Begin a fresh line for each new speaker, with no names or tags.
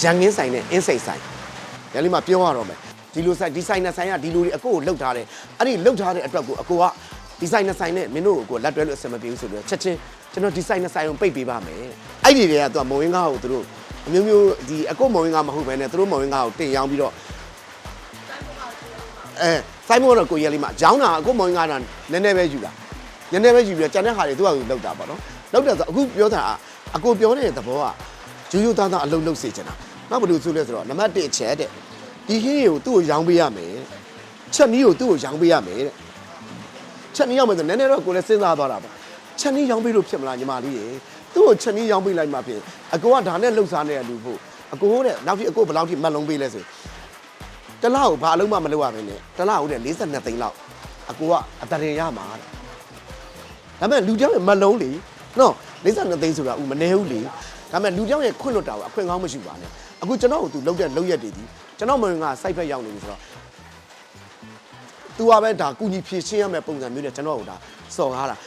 ရန်ကင်းဆိုင်နဲ့အင်းစိတ်ဆိုင်ရန်လေးမှာပြောရတော့မယ်ဒီလိုဆိုင်ဒီဆိုင်နဲ့ဆိုင်ကဒီလိုတွေအကိုကိုလှုပ်ထားတယ်အဲ့ဒီလှုပ်ထားတဲ့အတွက်ကိုအကိုကဒီဆိုင်နဲ့ဆိုင်နဲ့မင်းတို့ကိုလက်တွဲလို့အဆင်မပြေဘူးဆိုပြီးတော့ချက်ချင်းကျွန်တော်ဒီဆိုင်နဲ့ဆိုင်ကိုပိတ်ပေးပါမယ်အဲ့ဒီတွေကသူကမဝင်းကားကိုသူတို့အမျိုးမျိုးဒီအကိုမဝင်းကားမဟုတ်ဘဲနဲ့သူတို့မဝင်းကားကိုတင်ရောင်းပြီးတော့အဲဆိုင်မို့တော့ကိုရဲလေးမှာဂျောင်းတာအကိုမဝင်းကားတာနည်းနည်းပဲယူတာနည်းနည်းပဲယူပြီးတော့ကျန်တဲ့ဟာတွေသူကသူလှုပ်တာပေါ့နော်လှုပ်တယ်ဆိုအခုပြောတာအကိုပြောနေတဲ့သဘောက ရိုးရိုးသားသားအလုပ်လုပ်စေချင်တာနောက်ဘယ်လိုဆိုလဲဆိုတော့နံပါတ်1ချက်တဲ့ဒီဟင်းကိုသူ့ကိုရောင်းပေးရမယ်တဲ့ချက်နီးကိုသူ့ကိုရောင်းပေးရမယ်တဲ့ချက်နီးရောင်းမယ်ဆိုနည်းနည်းတော့ကိုယ်လည်းစဉ်းစားသွားတာပေါ့ချက်နီးရောင်းပေးလို့ဖြစ်မလားညီမလေးရေသူ့ကိုချက်နီးရောင်းပေးလိုက်မှဖြစ်အကိုကဒါနဲ့လှုပ်ရှားနေတဲ့လူဖို့အကိုတဲ့နောက်ထိအကိုဘယ်လောက်ထိမတ်လုံးပေးလဲဆိုတစ်လားကိုဘာအလုံးမှမလုပ်ရဘဲနဲ့တစ်လားကိုတဲ့42သိန်းလောက်အကိုကအတရင်ရမှာတဲ့ဒါပေမဲ့လူကြောင်ရဲ့မလုံးလေနော်52သိန်းဆိုတာဥမနေဘူးလေ ဒါပေမဲ့လူကြောင်ရဲ့ခွင့်လွတ်တာကအခွင့်ကောင်းမရှိပါနဲ့အခုကျွန်တော်တို့သူလောက်တဲ့လောက်ရက်တွေဒီကျွန်တော်မဝင်ကစိုက်ဖက်ရောက်နေပြီဆိုတော့ तू ကပဲဒါကုညီဖြည့်ရှင်းရမယ့်ပုံစံမျိုးနဲ့ကျွန်တော်တို့ဒါစော်ကားတာ